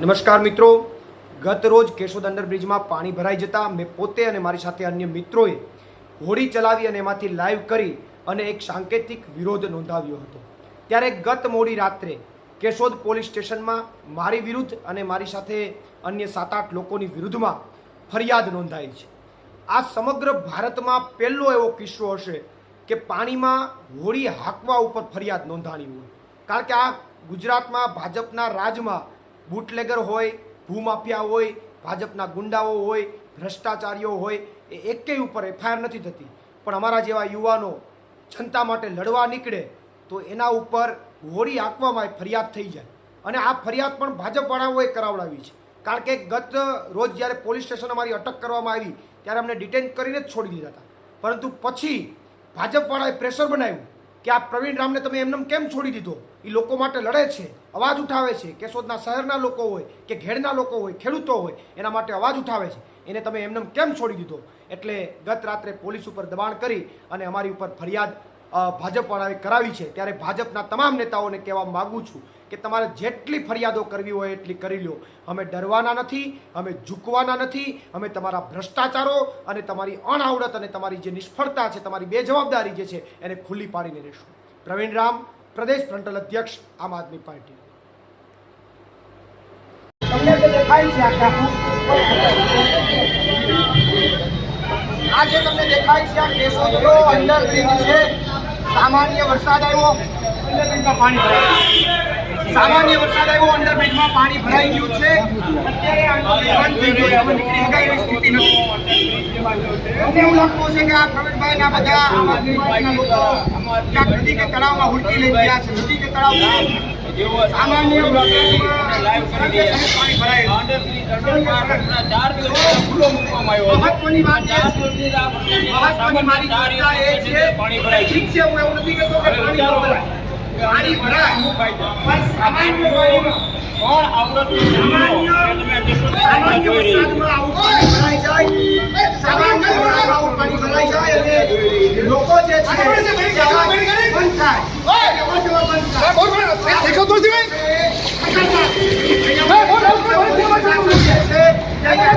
નમસ્કાર મિત્રો. ગત રોજ કેશોદ અંડરબ્રિજમાં પાણી ભરાઈ જતા મેં પોતે અને મારી સાથે અન્ય મિત્રોએ હોડી ચલાવી અને એમાંથી લાઈવ કરી અને એક સાંકેતિક વિરોધ નોંધાવ્યો હતો. ત્યારે ગત મોડી રાત્રે કેશોદ પોલીસ સ્ટેશનમાં મારી વિરુદ્ધ અને મારી સાથે અન્ય સાત આઠ લોકોની વિરુદ્ધમાં ફરિયાદ નોંધાઈ છે. આ સમગ્ર ભારતમાં પહેલો એવો કિસ્સો હશે કે પાણીમાં હોડી હાંકવા ઉપર ફરિયાદ નોંધાણી હોય. કારણ કે આ ગુજરાતમાં ભાજપના રાજમાં બુટલેગર હોય, ભૂમાફિયા હોય, ભાજપના ગુંડાઓ હોય, ભ્રષ્ટાચારીઓ હોય, એ એકેય ઉપર એફઆઈઆર નથી થતી. પણ અમારા જેવા યુવાનો જનતા માટે લડવા નીકળે તો એના ઉપર હોળી આંકવામાં ફરિયાદ થઈ જાય. અને આ ફરિયાદ પણ ભાજપવાળાઓએ કરાવડાવી છે. કારણ કે ગત રોજ જ્યારે પોલીસ સ્ટેશન અમારી અટક કરવામાં આવી, ત્યારે અમને ડિટેન કરીને જ છોડી દીધા હતા. પરંતુ પછી ભાજપવાળાએ પ્રેશર બનાવ્યું કે આ પ્રવીણ રામને તમે એમને કેમ છોડી દીધો? એ લોકો માટે લડે છે. અવાજ ઉઠાવે છે કેશોદના શહેરના લોકો હોય કે ઘેડના લોકો હોય, ખેડૂતો હોય, એના માટે અવાજ ઉઠાવે છે. એને તમે એમને કેમ છોડી દીધો? એટલે ગત રાત્રે પોલીસ ઉપર દબાણ કરી અને અમારી ઉપર ફરિયાદ ભાજપવાળાએ કરાવી છે. ત્યારે ભાજપના તમામ નેતાઓને કહેવા માગું છું કે તમારે જેટલી ફરિયાદો કરવી હોય એટલી કરી લો અમે ડરવાના નથી, અમે ઝૂકવાના નથી, અમે તમારા ભ્રષ્ટાચારો અને તમારી અણઆવડત અને તમારી જે નિષ્ફળતા છે, તમારી બેજવાબદારી જે છે, એને ખુલ્લી પાડીને રહેશું. પ્રવીણ રામ, પ્રદેશ ફ્રન્ટલ અધ્યક્ષ, આમ આદમી પાર્ટી. તમને જે દેખાય છે આખા આ જે તમને દેખાય છે આ કેશોદનો અંડર બ્રિજ છે. સામાન્ય વરસાદ આવ્યો. અંડર બ્રિજમાં પાણી ભરાયું સામાન્ય વરસાદ આવ્યો અંડર બ્રિજમાં પાણી ભરાઈ ગયું છે. અત્યારે આ બંધ થઈ ગયું છે. હવે નીકળી શકાય એવી સ્થિતિ નથી. મને એવું લાગતું છે કે આ પ્રવીણભાઈ ના બધા આમ આદમી પાર્ટીના લોકો ક્યાંક નદી કે તળાવમાં હુડકી લઈ ગયા છે. નદી કે તળાવ સામાન્ય વરસાદમાં પાણી ભરાય મહત્વની વાત મહત્વની મારી ચર્ચા એ છે ઠીક છે હું એવું નથી કહેતો કે પાણી ભરાય પાણી ભરાય પણ સામાન્ય પાણીમાં સામાન્ય વરસાદમાં આવું પાણી ભરાઈ જાય સામાન્ય પાણી અને લોકો જે છે બંધ થાય.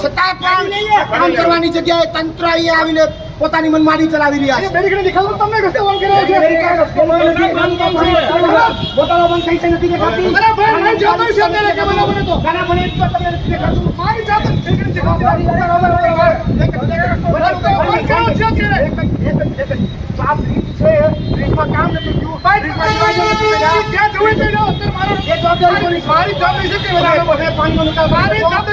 છતાં પણ કામ કરવાની જગ્યાએ તંત્ર અહીંયા આવીને પોતાની મનમાની ચલાવી રહ્યા છે. બોટલો બંધ થઈ છે નથી દેખાતી? ઘણા મને એક પણ તમને નથી દેખાતું. તો આ બ્રિજ છે બ્રિજમાં કામ નથી થયું. બ્રિજમાં એ જવાબદારી કોની છે? તમે મારી નિકાલ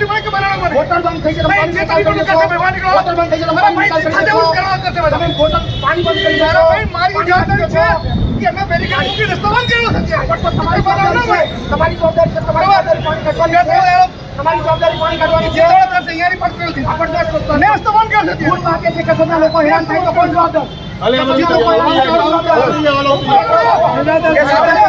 કરી. બોટલ બંધ થઈ છે તમે પાણી નિકાલ કરી દો મોટર બંધ થઈ જાય તમે પાણી નિકાલ કરી દો તમે મોટર પાણી બંધ કરી શકો. રસ્તો બંધ કરી શકો. પણ તમારી જવાબદારી છે. તમારી જવાબદારી છે. તમારી જવાબદારી પાણી કાઢવાની છે. તમારી જવાબદારી પાણી કાઢવાની છે. આપણ દસ લોકો ભૂલ વાગે છે કે સદા લોકો હેરાન થાય તો કોણ જવાબદાર? તો કોઈ જવાબદાર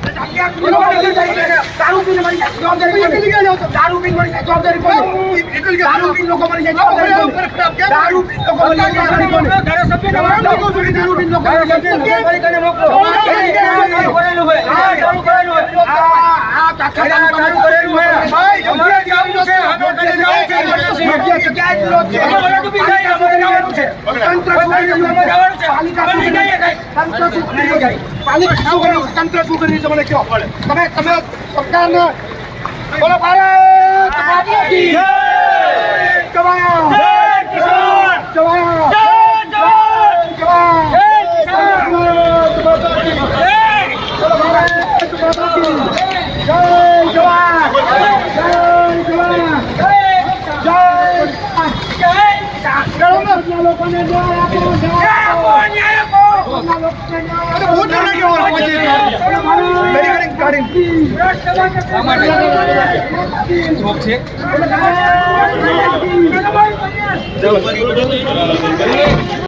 દારૂ પીને મરી જાય જવાબદારી? દારૂ પીને મરી જાય જવાબદારી કોની? દારૂ પીને લોકો મરી જાય જવાબદારી દારૂ પીને લોકો મરી જાય જવાબદારી કોની? દારૂ પીને લોકો મરી જાય જવાબદારી કોની? હા, કરેલું હોય. જવાનું. તંત્ર શું કરી? મને કહો. તમે તમે સરકારને બોલો ભારત માતા કી જય! જવાન! જવાન! જવાન! કી જય જવાન! જય જવાન! જય જવાન!